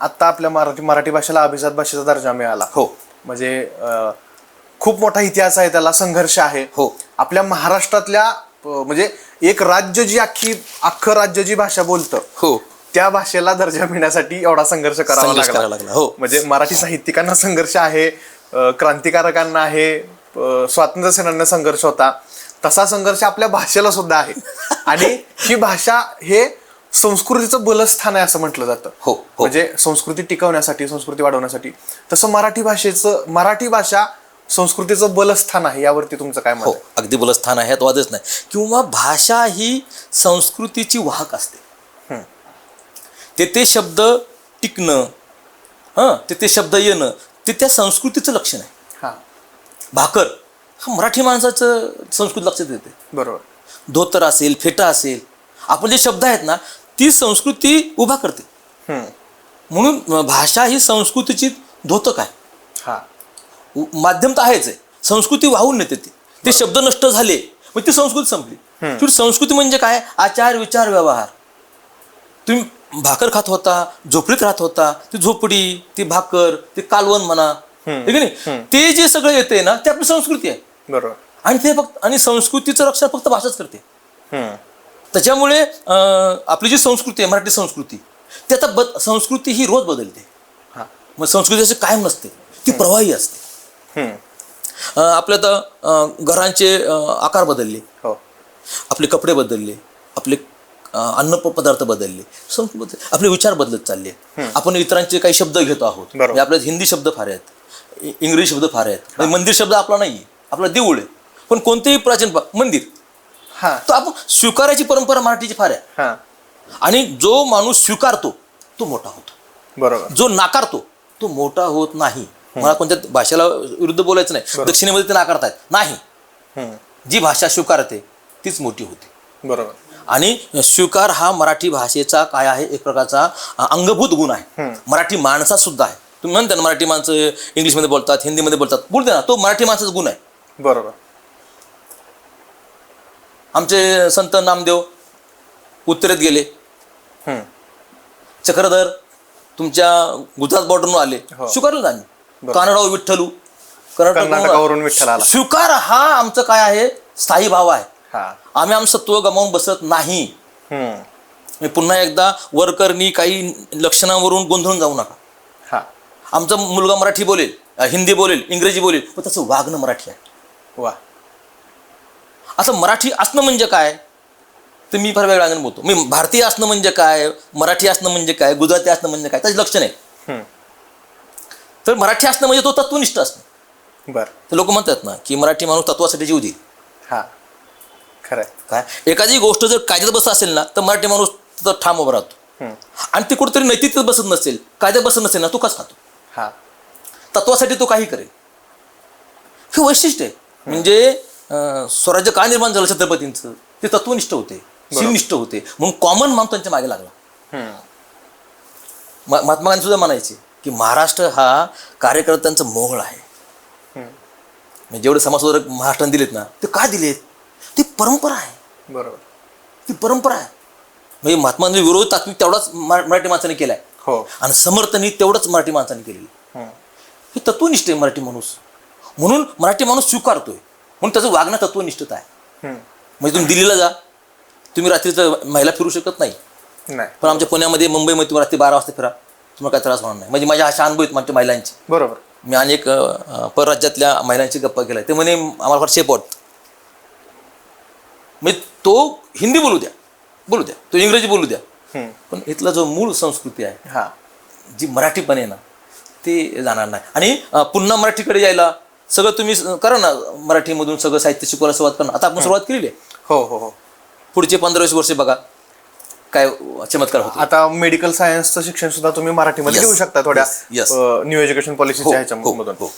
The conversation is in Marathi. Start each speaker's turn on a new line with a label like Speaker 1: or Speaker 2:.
Speaker 1: आता आपल्या मराठी मराठी भाषेला अभिजात भाषेचा दर्जा मिळाला.
Speaker 2: हो.
Speaker 1: म्हणजे अं, खूप मोठा इतिहास आहे त्याला संघर्ष आहे.
Speaker 2: हो.
Speaker 1: आपल्या महाराष्ट्रातल्या अं, म्हणजे एक राज्य जी अख्खी अख्खं राज्य जी भाषा बोलतं
Speaker 2: हो.
Speaker 1: त्या भाषेला दर्जा मिळण्यासाठी एवढा संघर्ष करावा
Speaker 2: संघर्ष
Speaker 1: लागला.
Speaker 2: करावा लागला, हो.
Speaker 1: म्हणजे मराठी साहित्यिकांना संघर्ष आहे अं, क्रांतिकारकांना आहे अं, स्वातंत्र्य सेनांना संघर्ष होता. तसा संघर्ष आपल्या भाषेला सुद्धा आहे. आणि ही भाषा हे संस्कृतीचं बलस्थान आहे असं म्हटलं जातं.
Speaker 2: हो, हो.
Speaker 1: म्हणजे संस्कृती टिकवण्यासाठी संस्कृती वाढवण्यासाठी. तसं मराठी भाषेचं मराठी भाषा संस्कृतीचं बलस्थान आहे यावरती तुमचं काय मत
Speaker 2: हो? अगदी बलस्थान आहे यात वादच नाही. किंवा भाषा ही संस्कृतीची वाहक असते. ते ते शब्द टिकणं हां ते ते शब्द येणं ते त्या संस्कृतीचं लक्षण आहे.
Speaker 1: हा.
Speaker 2: भाकर हा मराठी माणसाचं संस्कृत लक्षात येते.
Speaker 1: बरोबर.
Speaker 2: धोतर असेल फेटा असेल आपण जे शब्द आहेत ना ती संस्कृती उभा करते. म्हणून भाषा ही संस्कृतीची धोतक आहे.
Speaker 1: हा.
Speaker 2: माध्यम तर आहेच आहे. संस्कृती वाहून नेते ती. ते शब्द नष्ट झाले मग ती संस्कृती संपली. संस्कृती म्हणजे काय? आचार विचार व्यवहार. तुम्ही भाकर खात होता झोपडीत राहत होता ती झोपडी ती भाकर ते कालवण म्हणा. नाही? ते जे सगळं येते ना ते आपली संस्कृती आहे.
Speaker 1: बरोबर.
Speaker 2: आणि ते फक्त आणि संस्कृतीचं रक्षण फक्त भाषाच करते. त्याच्यामुळे आपली जी संस्कृती आहे मराठी संस्कृती ती आता बद संस्कृती ही रोज बदलते.
Speaker 1: हा.
Speaker 2: मग संस्कृती अशी कायम नसते. ती प्रवाही असते. आपल्या आता घरांचे आकार बदलले.
Speaker 1: हो.
Speaker 2: आपले कपडे बदलले. आपले अन्न पदार्थ बदलले. संस्कृती बदल आपले विचार बदलत चालले. आपण इतरांचे काही शब्द घेतो आहोत. म्हणजे आपल्यात हिंदी शब्द फार आहेत. इंग्रजी शब्द फार आहेत. मंदिर शब्द आपला नाही आहे आपला देऊळ आहे. पण कोणतेही प्राचीन मंदिर
Speaker 1: हा.
Speaker 2: तर आपण स्वीकारायची परंपरा मराठीची फार आहे.
Speaker 1: हा.
Speaker 2: आणि जो माणूस स्वीकारतो तो मोठा होतो.
Speaker 1: बरोबर.
Speaker 2: जो नाकारतो तो मोठा होत नाही. मला कोणत्या भाषेला विरुद्ध बोलायचं नाही. दक्षिणेमध्ये ते नाकारतायत. नाही.
Speaker 1: हम्म.
Speaker 2: जी भाषा स्वीकारते तीच मोठी होते.
Speaker 1: बरोबर.
Speaker 2: आणि स्वीकार हा मराठी भाषेचा काय आहे? एक प्रकारचा अ, अंगभूत गुण आहे. मराठी माणसात सुद्धा आहे. तुम्ही म्हणता ना मराठी माणसं इंग्लिशमध्ये बोलतात हिंदीमध्ये बोलतात. बोलते ना तो मराठी माणसाचा गुण आहे.
Speaker 1: बरोबर.
Speaker 2: आमचे संत नामदेव उत्तरेत गेले. चक्रधर तुमच्या गुजरात बॉर्डरनं आले.
Speaker 1: हो.
Speaker 2: स्वीकारलं आम्ही कानडाव विठ्ठलू
Speaker 1: कर्नाटकावरून विठ्ठल आला.
Speaker 2: स्वीकार हा आमचं काय आहे? स्थायी भाव आहे.
Speaker 1: हा.
Speaker 2: आम्ही आमचं सत्व गमावून बसत नाही. मी पुन्हा एकदा वरकरनी काही लक्षणावरून गोंधळून जाऊ नका.
Speaker 1: हा.
Speaker 2: आमचा मुलगा मराठी बोलेल हिंदी बोलेल इंग्रजी बोलेल पण त्याचं वागणं मराठी आहे.
Speaker 1: वा.
Speaker 2: असं मराठी असणं म्हणजे काय? तर मी फार वेगळ्या अंगाने बोलतो मी भारतीय असणं म्हणजे काय? मराठी असणं म्हणजे काय? गुजराती असणं म्हणजे काय? त्याचे लक्षण आहे.
Speaker 1: हम्म.
Speaker 2: तर मराठी असणं म्हणजे तो तत्वनिष्ठ असणं.
Speaker 1: बर.
Speaker 2: ते लोक म्हणतात ना की मराठी माणूस तत्वासाठी जीव देईल
Speaker 1: हा.
Speaker 2: काय? एखादी गोष्ट जर कायद्यात बसत असेल ना तर मराठी माणूस तर ठाम उभा राहतो. आणि ती कुठेतरी नैतिकतेत बसत नसेल कायद्यात बसत नसेल ना तो कस खातो?
Speaker 1: हा.
Speaker 2: तत्वासाठी तो काही करेल. हे वैशिष्ट्य आहे. म्हणजे स्वराज्य का निर्माण झालं छत्रपतींचं? ते तत्वनिष्ठ होते. शिवनिष्ठ होते. म्हणून कॉमन मान त्यांच्या मागे लागला. महात्मा गांधी सुद्धा म्हणायचे की महाराष्ट्र हा कार्यकर्त्यांचं मोहळ आहे. म्हणजे जेवढे समाजसुधारक महाराष्ट्राने दिलेत ना ते काय दिलेत? ती परंपरा आहे.
Speaker 1: बरोबर.
Speaker 2: ती परंपरा आहे. म्हणजे महात्मा गांधी विरोध तात्विक तेवढाच मरा- मराठी माणसाने केलाय.
Speaker 1: हो.
Speaker 2: आणि समर्थनही तेवढंच मराठी माणसाने केलेलं. हे तत्वनिष्ठ आहे मराठी माणूस. म्हणून मराठी माणूस स्वीकारतोय. म्हणून त्याचं वागणं तत्वनिष्ठता आहे. म्हणजे तुम्ही दिल्लीला जा. तुम्ही रात्रीचं महिला फिरू शकत नाही.
Speaker 1: नाही.
Speaker 2: पण आमच्या पुण्यामध्ये मुंबईमध्ये तुम्ही रात्री बारा वाजता फिरा. तुम्हाला काय त्रास होणार नाही. म्हणजे माझ्या अशा अनुभव आहेत माझ्या महिलांची.
Speaker 1: बरोबर.
Speaker 2: मी अनेक परराज्यातल्या महिलांची गप्पा केल्या. ते म्हणे आम्हाला फार शेप वाटतं. म्हणजे तो हिंदी बोलू द्या. बोलू द्या. तो इंग्रजी बोलू द्या. पण इथला जो मूळ संस्कृती आहे
Speaker 1: हा.
Speaker 2: जी मराठीपण आहे ना ते जाणार नाही. आणि पुन्हा मराठीकडे यायला सगळं तुम्ही करा ना मराठीमधून सगळं साहित्य शिकवायला सुरुवात करा आता आपण सुरुवात केलेली आहे
Speaker 1: हो हो हो
Speaker 2: पुढचे पंधरा वीस वर्षे बघा काय चमत्कार होतो
Speaker 1: आता मेडिकल सायन्सचं शिक्षण सुद्धा तुम्ही मराठीमध्ये
Speaker 2: Yes.
Speaker 1: घेऊ शकता थोड्या
Speaker 2: Yes. Yes.
Speaker 1: न्यू एज्युकेशन
Speaker 2: हो,
Speaker 1: पॉलिसीच्या
Speaker 2: हो,
Speaker 1: ह्याच्यामधून
Speaker 2: हो.